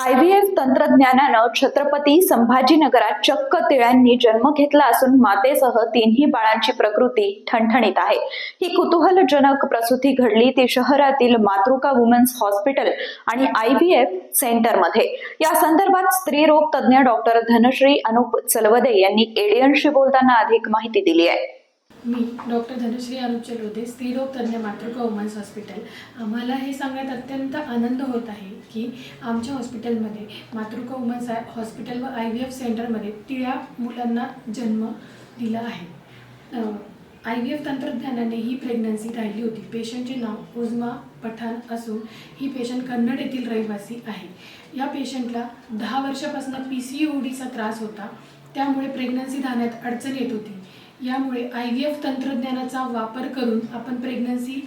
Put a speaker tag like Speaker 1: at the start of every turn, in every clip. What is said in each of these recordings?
Speaker 1: I V F तंत्रज्ञानानं छत्रपती संभाजीनगरात चक्क तिळ्यांनी जन्म घेतला असून मातेसह तिन्ही बाळांची प्रकृती ठणठणीत आहे. ही कुतूहलजनक प्रसूती घडली ती शहरातील मातृका वुमेन्स हॉस्पिटल आणि आय व्ही एफ सेंटरमध्ये. या संदर्भात स्त्री रोग तज्ज्ञ डॉक्टर धनश्री अनुप चलवदे यांनी एडियनशी बोलताना अधिक माहिती दिली आहे.
Speaker 2: मी डॉक्टर धनुश्री अनुप चलवदे स्त्रीरोग तज्ज्ञ मातृका वुमन्स हॉस्पिटल. आम्हाला हे सांगण्यात अत्यंत आनंद होत आहे की आमच्या हॉस्पिटलमध्ये मातृका वुमन्स आय- हॉस्पिटल व आय व्ही एफ सेंटरमध्ये तिळ्या मुलांना जन्म दिला आहे. आय व्ही एफ तंत्रज्ञानाने ही प्रेग्नन्सी राहिली होती. पेशंटचे नाव उजमा पठाण असून ही पेशंट कन्नड येथील रहिवासी आहे. या पेशंटला दहा वर्षापासून पी सी ओ डीचा त्रास होता. त्यामुळे प्रेग्नन्सी राहण्यात अडचण येत होती. यामुळे आय व्ही एफ तंत्रज्ञानाचा वापर करून आपण प्रेग्नन्सी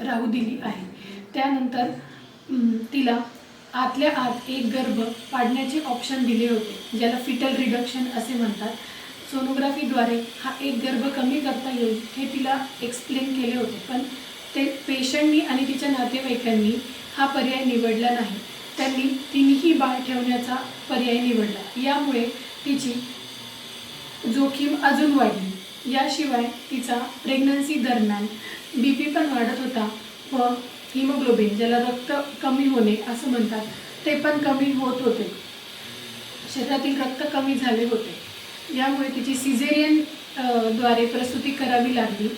Speaker 2: राहू दिली आहे. त्यानंतर तिला आतल्या आत एक गर्भ पाडण्याचे ऑप्शन दिले होते ज्याला फिटल रिडक्शन असे म्हणतात. सोनोग्राफीद्वारे हा एक गर्भ कमी करता येईल हे तिला एक्सप्लेन केले होते पण ते पेशंटनी आणि तिच्या नातेवाईकांनी हा पर्याय निवडला नाही. त्यांनी तिन्ही बाळ ठेवण्याचा पर्याय निवडला. यामुळे तिची जोखीम अजून वाढली. याशिवाय तिचा प्रेग्नन्सी दरम्यान बी पी पण वाढत होता व हिमोग्लोबिन ज्याला रक्त कमी होणे असं म्हणतात ते पण कमी होत होते. शरीरातील रक्त कमी झाले होते. यामुळे तिची सिझेरियनद्वारे प्रसूती करावी लागली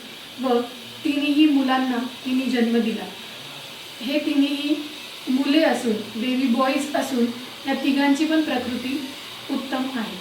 Speaker 2: व तिन्ही मुलांना तिने जन्म दिला. हे तिन्ही मुले असून बेबी बॉईज असून या तिघांची पण प्रकृती उत्तम आहे.